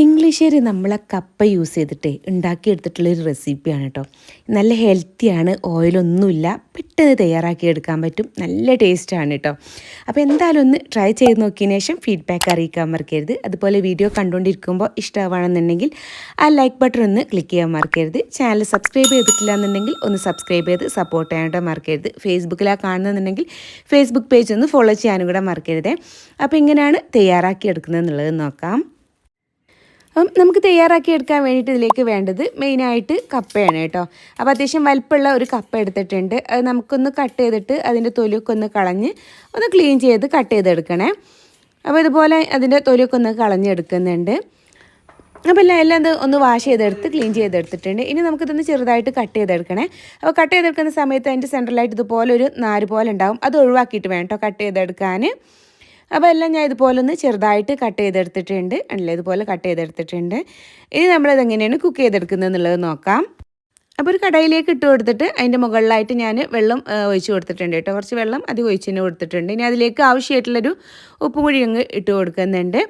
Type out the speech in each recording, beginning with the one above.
ഇംഗ്ലീഷുകാർ നമ്മളെ കപ്പ യൂസ് ചെയ്തിട്ട് ഉണ്ടാക്കിയെടുത്തിട്ടുള്ളൊരു റെസിപ്പിയാണ് കേട്ടോ. നല്ല ഹെൽത്തിയാണ് ഓയിലൊന്നുമില്ല പെട്ടെന്ന് തയ്യാറാക്കി എടുക്കാൻ പറ്റും നല്ല ടേസ്റ്റാണ് കേട്ടോ. അപ്പോൾ എന്തായാലും ഒന്ന് ട്രൈ ചെയ്ത് നോക്കിയതിന് ശേഷം ഫീഡ്ബാക്ക് അറിയിക്കാൻ മറക്കരുത്. അതുപോലെ വീഡിയോ കണ്ടുകൊണ്ടിരിക്കുമ്പോൾ ഇഷ്ടമാണെന്നുണ്ടെങ്കിൽ ആ ലൈക്ക് ബട്ടൺ ഒന്ന് ക്ലിക്ക് ചെയ്യാൻ മറക്കരുത്. ചാനൽ സബ്സ്ക്രൈബ് ചെയ്തിട്ടില്ല എന്നുണ്ടെങ്കിൽ ഒന്ന് സബ്സ്ക്രൈബ് ചെയ്ത് സപ്പോർട്ട് ചെയ്യാനായിട്ട് മറക്കരുത്. ഫേസ്ബുക്കിലാണ് കാണുന്നുണ്ടെങ്കിൽ ഫേസ്ബുക്ക് പേജ് ഒന്ന് ഫോളോ ചെയ്യാനും കൂടെ മറക്കരുതേ. അപ്പോൾ ഇങ്ങനെയാണ് തയ്യാറാക്കി എടുക്കുന്നത് എന്നുള്ളത് നോക്കാം. അപ്പം നമുക്ക് തയ്യാറാക്കി എടുക്കാൻ വേണ്ടിയിട്ട് ഇതിലേക്ക് വേണ്ടത് മെയിനായിട്ട് കപ്പയാണ് കേട്ടോ. അപ്പോൾ അത്യാവശ്യം വലിപ്പമുള്ള ഒരു കപ്പ എടുത്തിട്ടുണ്ട്. അത് നമുക്കൊന്ന് കട്ട് ചെയ്തിട്ട് അതിന്റെ തൊലിയൊക്കെ ഒന്ന് കളഞ്ഞ് ഒന്ന് ക്ലീൻ ചെയ്ത് കട്ട് ചെയ്തെടുക്കണേ. അപ്പോൾ ഇതുപോലെ അതിന്റെ തൊലിയൊക്കെ ഒന്ന് കളഞ്ഞെടുക്കുന്നുണ്ട്. അപ്പോൾ എല്ലാം എല്ലാം ഇത് ഒന്ന് വാഷ് ചെയ്തെടുത്ത് ക്ലീൻ ചെയ്തെടുത്തിട്ടുണ്ട്. ഇനി നമുക്കിതൊന്ന് ചെറുതായിട്ട് കട്ട് ചെയ്തെടുക്കണേ. അപ്പോൾ കട്ട് ചെയ്തെടുക്കുന്ന സമയത്ത് അതിന്റെ സെൻട്രലായിട്ട് ഇതുപോലെ ഒരു നാര് പോലെ ഉണ്ടാവും. അത് ഒഴിവാക്കിയിട്ട് വേണം കേട്ടോ കട്ട് ചെയ്തെടുക്കാൻ. അപ്പോൾ എല്ലാം ഞാൻ ഇതുപോലെ ഒന്ന് ചെറുതായിട്ട് കട്ട് ചെയ്തെടുത്തിട്ടുണ്ട്. അല്ലേ ഇതുപോലെ കട്ട് ചെയ്തെടുത്തിട്ടുണ്ട്. ഇനി നമ്മളിത് എങ്ങനെയാണ് കുക്ക് ചെയ്തെടുക്കുന്നത് എന്നുള്ളത് നോക്കാം. അപ്പോൾ ഒരു കടയിലേക്ക് ഇട്ട് കൊടുത്തിട്ട് അതിന്റെ മുകളിലായിട്ട് ഞാൻ വെള്ളം ഒഴിച്ച് കൊടുത്തിട്ടുണ്ട് കേട്ടോ. കുറച്ച് വെള്ളം അത് തന്നെ കൊടുത്തിട്ടുണ്ട്. ഇനി അതിലേക്ക് ആവശ്യമായിട്ടുള്ളൊരു ഉപ്പും കൂടി അങ്ങ് ഇട്ട് കൊടുക്കുന്നുണ്ട്.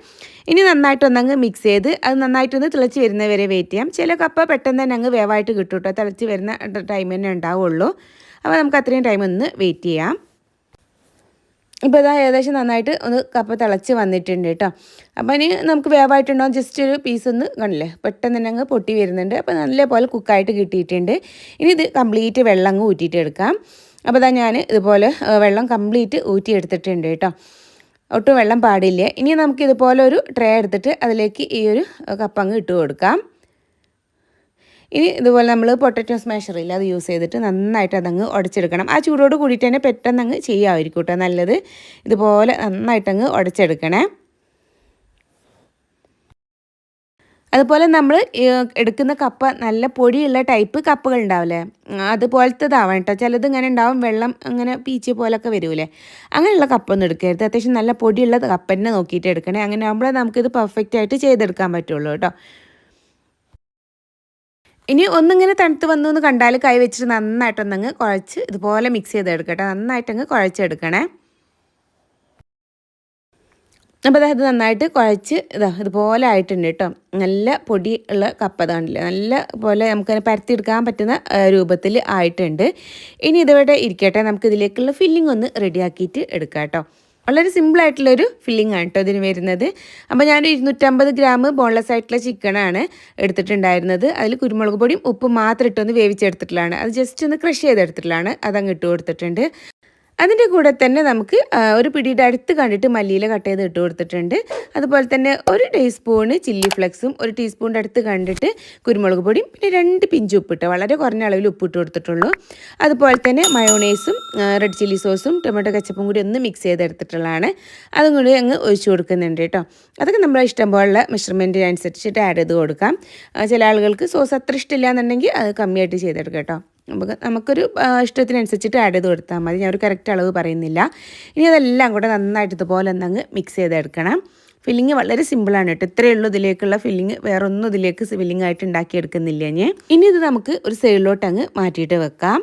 ഇനി നന്നായിട്ടൊന്നങ്ങ് മിക്സ് ചെയ്ത് അത് നന്നായിട്ടൊന്ന് തിളച്ച് വരുന്നവരെ വെയിറ്റ് ചെയ്യാം. ചില കപ്പ പെട്ടെന്ന് തന്നെ അങ്ങ് വേവായിട്ട് കിട്ടും കേട്ടോ. തിളച്ച് വരുന്ന ടൈം തന്നെ ഉണ്ടാവുള്ളൂ. അപ്പോൾ നമുക്ക് അത്രയും ടൈം ഒന്ന് വെയിറ്റ് ചെയ്യാം. ഇപ്പോൾ ഇതാ ഏകദേശം നന്നായിട്ട് ഒന്ന് കപ്പ തിളച്ച് വന്നിട്ടുണ്ട് കേട്ടോ അപ്പോൾ ഇനി നമുക്ക് വേവായിട്ടുണ്ടാവും ജസ്റ്റ് ഒരു പീസ് ഒന്ന് കണ്ടില്ലേ? പെട്ടെന്ന് തന്നെ അങ്ങ് പൊട്ടി വരുന്നുണ്ട്. അപ്പോൾ നല്ലപോലെ കുക്കായിട്ട് കിട്ടിയിട്ടുണ്ട്. ഇനി ഇത് കംപ്ലീറ്റ് വെള്ളം അങ്ങ് ഊറ്റിയിട്ട് എടുക്കാം. അപ്പോൾ ഇതാ ഞാൻ ഇതുപോലെ വെള്ളം കംപ്ലീറ്റ് ഊറ്റി എടുത്തിട്ടുണ്ട് കേട്ടോ ഒട്ടും വെള്ളം പാടില്ല. ഇനി നമുക്ക് ഇതുപോലെ ഒരു ട്രേ എടുത്തിട്ട് അതിലേക്ക് ഈ ഒരു കപ്പങ്ങ് ഇട്ട് കൊടുക്കാം. ഇനി ഇതുപോലെ നമ്മൾ പൊട്ടറ്റോ ഇല്ല അത് യൂസ് ചെയ്തിട്ട് നന്നായിട്ട് അതങ്ങ് ഉടച്ചെടുക്കണം ആ ചൂടോട് കൂടിയിട്ട് തന്നെ പെട്ടെന്ന് അങ്ങ് ചെയ്യാമായിരിക്കും കേട്ടോ നല്ലത്. ഇതുപോലെ നന്നായിട്ട് നന്നായിട്ടങ്ങ് ഉടച്ചെടുക്കണേ അതുപോലെ നമ്മൾ എടുക്കുന്ന കപ്പ നല്ല പൊടിയുള്ള ടൈപ്പ് കപ്പുകൾ ഉണ്ടാവില്ലേ? അതുപോലത്തേതാവണം കേട്ടോ ചിലത് ഇങ്ങനെ ഉണ്ടാവും വെള്ളം അങ്ങനെ പീച്ച് പോലൊക്കെ വരുമല്ലേ അങ്ങനെയുള്ള കപ്പൊന്നും എടുക്കരുത്. അത്യാവശ്യം നല്ല പൊടിയുള്ള കപ്പ തന്നെ നോക്കിയിട്ട് എടുക്കണേ. അങ്ങനെ ആകുമ്പോഴേ നമുക്കിത് പെർഫെക്റ്റ് ആയിട്ട് ചെയ്തെടുക്കാൻ പറ്റുള്ളൂ കേട്ടോ ഇനി ഒന്നിങ്ങനെ തണുത്ത് വന്നു എന്ന് കണ്ടാൽ കൈ വെച്ചിട്ട് നന്നായിട്ടൊന്നങ്ങ് കുഴച്ച് ഇതുപോലെ മിക്സ് ചെയ്തെടുക്കട്ടെ നന്നായിട്ടങ്ങ് കുഴച്ചെടുക്കണേ. അപ്പോൾ അതായത് നന്നായിട്ട് കുഴച്ച് ഇതാ ഇതുപോലെ ആയിട്ടുണ്ട് കേട്ടോ. നല്ല പൊടി ഉള്ള കപ്പ കാണില്ല നല്ല പോലെ നമുക്ക് പരത്തിയെടുക്കാൻ പറ്റുന്ന രൂപത്തിൽ ആയിട്ടുണ്ട്. ഇനി ഇതുവരെ ഇരിക്കട്ടെ. നമുക്ക് ഇതിലേക്കുള്ള ഫില്ലിംഗ് ഒന്ന് റെഡിയാക്കിയിട്ട് എടുക്കാം കേട്ടോ. വളരെ സിമ്പിളായിട്ടുള്ളൊരു ഫില്ലിംഗ് ആണ് കേട്ടോ ഇതിന് വരുന്നത്. അപ്പോൾ ഞാൻ ഇരുന്നൂറ്റമ്പത് ഗ്രാം ബോൺലെസ് ആയിട്ടുള്ള ചിക്കനാണ് എടുത്തിട്ടുണ്ടായിരുന്നത്. അതിൽ കുരുമുളക് പൊടിയും ഉപ്പും മാത്രം ഇട്ടൊന്ന് വേവിച്ചെടുത്തിട്ടുള്ളതാണ്. അത് ജസ്റ്റ് ഒന്ന് ക്രഷ് ചെയ്തെടുത്തിട്ടുള്ളതാണ്. അതങ്ങ് ഇട്ട് കൊടുത്തിട്ടുണ്ട്. അതിന്റെ കൂടെ തന്നെ നമുക്ക് ഒരു പിടിയുടെ അടുത്ത് കണ്ടിട്ട് മല്ലിയില കട്ട് ചെയ്ത് ഇട്ട് കൊടുത്തിട്ടുണ്ട്. അതുപോലെ തന്നെ ഒരു ടീസ്പൂണ് ചില്ലി ഫ്ലെക്സും ഒരു ടീസ്പൂണിന്റെ അടുത്ത് കണ്ടിട്ട് കുരുമുളക് പൊടിയും പിന്നെ രണ്ട് പിഞ്ച് ഉപ്പിട്ട് വളരെ കുറഞ്ഞ അളവിൽ ഉപ്പിട്ട് കൊടുത്തിട്ടുള്ളൂ. അതുപോലെ തന്നെ മയോണൈസും റെഡ് ചില്ലി സോസും ടൊമാറ്റോ കച്ചപ്പും കൂടി ഒന്ന് മിക്സ് ചെയ്തെടുത്തിട്ടുള്ളതാണ് അതും കൂടി അങ്ങ് ഒഴിച്ചു കൊടുക്കുന്നുണ്ട് കേട്ടോ. അതൊക്കെ നമ്മളെ ഇഷ്ടം പോലുള്ള മെഷർമെന്റിനനുസരിച്ചിട്ട് ആഡ് ചെയ്ത് കൊടുക്കാം. ചില ആളുകൾക്ക് സോസ് അത്ര ഇഷ്ടമില്ല എന്നുണ്ടെങ്കിൽ അത് കമ്മിയായിട്ട് ചെയ്തെടുക്കാം കേട്ടോ. നമുക്ക് നമുക്കൊരു ഇഷ്ടത്തിനനുസരിച്ചിട്ട് ആഡ് ചെയ്ത് കൊടുത്താൽ മതി. ഞാൻ ഒരു കറക്റ്റ് അളവ് പറയുന്നില്ല. ഇനി അതെല്ലാം കൂടെ നന്നായിട്ട് ഇതുപോലെ ഒന്നങ്ങ് മിക്സ് ചെയ്തെടുക്കണം. ഫില്ലിങ് വളരെ സിമ്പിളാണ് കേട്ടോ. ഇത്രയേ ഉള്ളൂ ഇതിലേക്കുള്ള ഫില്ലിങ് വേറൊന്നും ഇതിലേക്ക് ഫില്ലിംഗ് ആയിട്ട് ഉണ്ടാക്കിയെടുക്കുന്നില്ല ഞാൻ. ഇനി ഇത് നമുക്ക് ഒരു സൈഡിലോട്ട് അങ്ങ് മാറ്റിയിട്ട് വെക്കാം.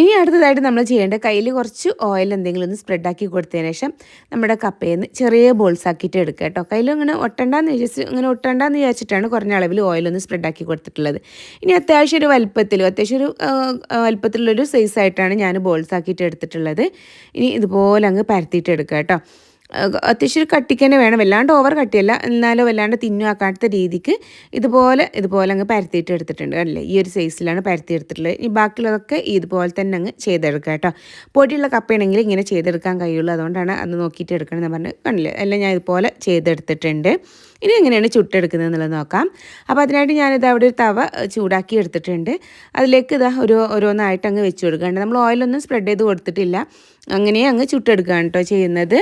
ഇനി അടുത്തതായിട്ട് നമ്മൾ ചെയ്യേണ്ട കയ്യിൽ കുറച്ച് ഓയിൽ എന്തെങ്കിലും ഒന്ന് സ്പ്രെഡാക്കി കൊടുത്തതിന് ശേഷം നമ്മുടെ കപ്പയിൽ നിന്ന് ചെറിയ ബോൾസ് ആക്കിയിട്ട് എടുക്കുക കേട്ടോ. കയ്യിൽ ഇങ്ങനെ ഒട്ടണ്ടെന്ന് വിചാരിച്ച് ഇങ്ങനെ ഒട്ടണ്ടെന്ന് വിചാരിച്ചിട്ടാണ് കുറഞ്ഞ അളവിൽ ഓയിൽ ഒന്ന് സ്പ്രെഡാക്കി കൊടുത്തിട്ടുള്ളത്. ഇനി അത്യാവശ്യം ഒരു വലുപ്പത്തിലും അത്യാവശ്യം ഒരു വലുപ്പത്തിലുള്ളൊരു സൈസായിട്ടാണ് ഞാൻ ബോൾസ് ആക്കിയിട്ട് എടുത്തിട്ടുള്ളത്. ഇനി ഇതുപോലെ അങ്ങ് പരത്തിയിട്ട് എടുക്കുക കേട്ടോ. അത്യാവശ്യം ഒരു കട്ടിക്ക് തന്നെ വേണം. വല്ലാണ്ട് ഓവർ കട്ടിയല്ല. എന്നാലും വല്ലാണ്ട് തിന്നുവാക്കാത്ത രീതിക്ക് ഇതുപോലെ ഇതുപോലെ അങ്ങ് പരത്തിയിട്ട് എടുത്തിട്ടുണ്ട് അല്ലേ ഈ ഒരു സൈസിലാണ് പരത്തി എടുത്തിട്ടുള്ളത്. ഈ ബാക്കിയുള്ളതൊക്കെ ഇതുപോലെ തന്നെ അങ്ങ് ചെയ്തെടുക്കുക കേട്ടോ. പൊടിയുള്ള കപ്പയാണെങ്കിൽ ഇങ്ങനെ ചെയ്തെടുക്കാൻ കഴിയുള്ളൂ. അതുകൊണ്ടാണ് അത് നോക്കിയിട്ട് എടുക്കണമെന്ന് പറഞ്ഞ് കണ്ടില്ലേ? എല്ലാം ഞാൻ ഇതുപോലെ ചെയ്തെടുത്തിട്ടുണ്ട്. ഇനി എങ്ങനെയാണ് ചുട്ടെടുക്കുന്നത് എന്നുള്ളത് നോക്കാം. അപ്പോൾ അതിനായിട്ട് ഞാനിത് അവിടെ ഒരു തവ ചൂടാക്കി എടുത്തിട്ടുണ്ട്. അതിലേക്ക് ഇതാ ഒരു ഓരോന്നായിട്ട് അങ്ങ് വെച്ച് കൊടുക്കുകയാണ്. നമ്മൾ ഓയിലൊന്നും സ്പ്രെഡ് ചെയ്ത് കൊടുത്തിട്ടില്ല. അങ്ങനെ അങ്ങ് ചുട്ടെടുക്കുകയാണ് കേട്ടോ ചെയ്യുന്നത്.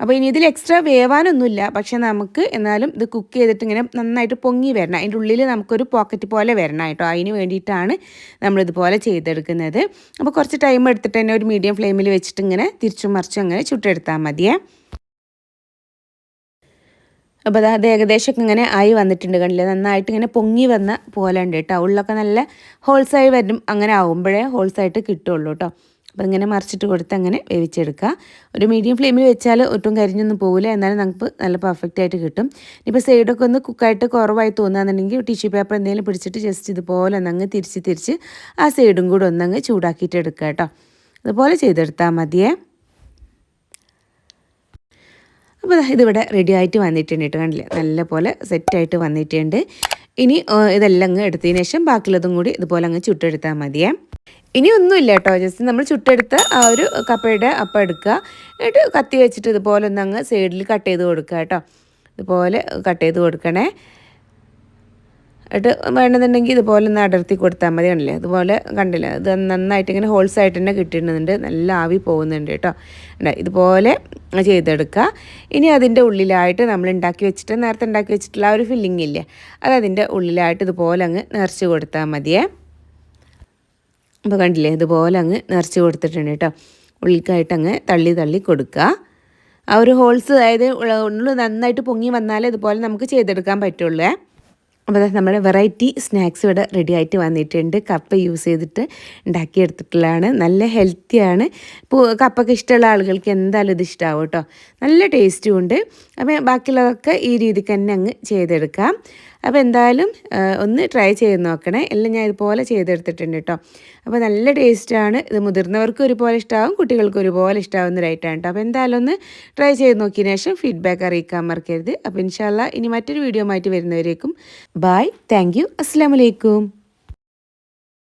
അപ്പോൾ ഇനി ഇതിൽ എക്സ്ട്രാ വേവാനൊന്നുമില്ല. പക്ഷെ നമുക്ക് എന്നാലും ഇത് കുക്ക് ചെയ്തിട്ട് ഇങ്ങനെ നന്നായിട്ട് പൊങ്ങി വരണം. അതിന്റെ ഉള്ളിൽ നമുക്കൊരു പോക്കറ്റ് പോലെ വരണം കേട്ടോ. അതിന് വേണ്ടിയിട്ടാണ് നമ്മളിതുപോലെ ചെയ്തെടുക്കുന്നത്. അപ്പോൾ കുറച്ച് ടൈം എടുത്തിട്ട് തന്നെ ഒരു മീഡിയം ഫ്ലെയിമിൽ വെച്ചിട്ട് ഇങ്ങനെ തിരിച്ചും മറിച്ചും അങ്ങനെ ചുട്ടെടുത്താൽ മതിയേ. അപ്പോൾ അത് ഏകദേശം ഇങ്ങനെ ആയി വന്നിട്ടുണ്ട് കണ്ടില്ലേ? നന്നായിട്ട് ഇങ്ങനെ പൊങ്ങി വന്ന പോലെ ഉണ്ട് കേട്ടോ. ഉള്ളൊക്കെ നല്ല ഹോൾസായി വരും. അങ്ങനെ ആവുമ്പോഴേ ഹോൾസായിട്ട് കിട്ടുള്ളൂ കേട്ടോ. അപ്പോൾ ഇങ്ങനെ മറിച്ചിട്ട് കൊടുത്ത് അങ്ങനെ വേവിച്ചെടുക്കുക. ഒരു മീഡിയം ഫ്ലെയിമിൽ വെച്ചാൽ ഒട്ടും കരിഞ്ഞൊന്നും പോകില്ല എന്നാലും നമുക്ക് നല്ല പെർഫെക്റ്റ് ആയിട്ട് കിട്ടും. ഇപ്പോൾ സൈഡൊക്കെ ഒന്ന് കുക്കായിട്ട് കുറവായി തോന്നുകയാണെന്നുണ്ടെങ്കിൽ ടിഷ്യൂ പേപ്പർ എന്തെങ്കിലും പിടിച്ചിട്ട് ജസ്റ്റ് ഇതുപോലെ ഒന്നങ്ങ് തിരിച്ച് തിരിച്ച് ആ സൈഡും കൂടെ ഒന്നങ്ങ് ചൂടാക്കിയിട്ട് എടുക്കുക കേട്ടോ. അതുപോലെ ചെയ്തെടുത്താൽ മതിയേ. അപ്പോൾ ഇതിവിടെ റെഡി ആയിട്ട് വന്നിട്ടുണ്ട് കേട്ടോ കണ്ടില്ലേ? നല്ല പോലെ സെറ്റായിട്ട് വന്നിട്ടുണ്ട്. ഇനി ഇതെല്ലാം അങ്ങ് എടുത്തതിന് ശേഷം ബാക്കിയുള്ളതും കൂടി ഇതുപോലെ അങ്ങ് ചുട്ടെടുത്താൽ മതിയേ. ഇനി ഒന്നുമില്ല കേട്ടോ ജസ്റ്റ് നമ്മൾ ചുട്ടെടുത്ത് ആ ഒരു കപ്പയുടെ അപ്പം എടുക്കുക. എന്നിട്ട് കത്തി വെച്ചിട്ട് ഇതുപോലെ ഒന്ന് അങ്ങ് സൈഡിൽ കട്ട് ചെയ്ത് കൊടുക്കുക കേട്ടോ. ഇതുപോലെ കട്ട് ചെയ്ത് കൊടുക്കണേ. എന്നിട്ട് വേണമെന്നുണ്ടെങ്കിൽ ഇതുപോലെ ഒന്ന് അടർത്തി കൊടുത്താൽ മതി കണ്ടില്ലേ? അതുപോലെ കണ്ടില്ല? ഇത് നന്നായിട്ട് ഇങ്ങനെ ഹോൾസ് ആയിട്ട് തന്നെ കിട്ടുന്നുണ്ട് നല്ല ആവി പോകുന്നുണ്ട് കേട്ടോ. ഇതുപോലെ ചെയ്തെടുക്കുക. ഇനി അതിന്റെ ഉള്ളിലായിട്ട് നമ്മൾ ഉണ്ടാക്കി വെച്ചിട്ട് നേരത്തെ ഉണ്ടാക്കി വെച്ചിട്ടുള്ള ആ ഒരു ഫില്ലിംഗ് ഇല്ലേ? അത് അതിന്റെ ഉള്ളിലായിട്ട് ഇതുപോലെ അങ്ങ് നിറച്ച് കൊടുത്താൽ മതിയേ. അപ്പോൾ കണ്ടില്ലേ? ഇതുപോലെ അങ്ങ് നിറച്ച് കൊടുത്തിട്ടുണ്ട് കേട്ടോ. ഉള്ളിക്കായിട്ട് അങ്ങ് തള്ളി തള്ളി കൊടുക്കുക. ആ ഒരു ഹോൾസ് അതായത് ഉള്ളു നന്നായിട്ട് പൊങ്ങി വന്നാലേ ഇതുപോലെ നമുക്ക് ചെയ്തെടുക്കാൻ പറ്റുള്ളൂ. അപ്പോൾ നമ്മുടെ വെറൈറ്റി സ്നാക്സ് ഇവിടെ റെഡി ആയിട്ട് വന്നിട്ടുണ്ട്. കപ്പ യൂസ് ചെയ്തിട്ട് ഉണ്ടാക്കിയെടുത്തിട്ടുള്ളതാണ്. നല്ല ഹെൽത്തിയാണ് ഇപ്പോൾ കപ്പൊക്കെ ഇഷ്ടമുള്ള ആളുകൾക്ക് എന്തായാലും ഇത് ഇഷ്ടമാവും കേട്ടോ. നല്ല ടേസ്റ്റും ഉണ്ട്. അപ്പോൾ ബാക്കിയുള്ളതൊക്കെ ഈ രീതിക്ക് തന്നെ അങ്ങ് ചെയ്തെടുക്കാം. അപ്പോൾ എന്തായാലും ഒന്ന് ട്രൈ ചെയ്ത് നോക്കണേ. എല്ലാം ഞാൻ ഇതുപോലെ ചെയ്തെടുത്തിട്ടുണ്ട് കേട്ടോ. അപ്പോൾ നല്ല ടേസ്റ്റാണ് ഇത് മുതിർന്നവർക്കും ഒരുപോലെ ഇഷ്ടമാവും കുട്ടികൾക്കും ഒരുപോലെ ഇഷ്ടമാവുന്നൊരൈറ്റാണ് കേട്ടോ. അപ്പോൾ എന്തായാലും ഒന്ന് ട്രൈ ചെയ്ത് നോക്കിയതിന് ശേഷം ഫീഡ്ബാക്ക് അറിയിക്കാൻ മറക്കരുത്. അപ്പോൾ ഇൻഷാല്ല ഇനി മറ്റൊരു വീഡിയോ ആയിട്ട് വരുന്നവരേക്കും ബായ് താങ്ക് യു. അസ്സാം വലൈക്കും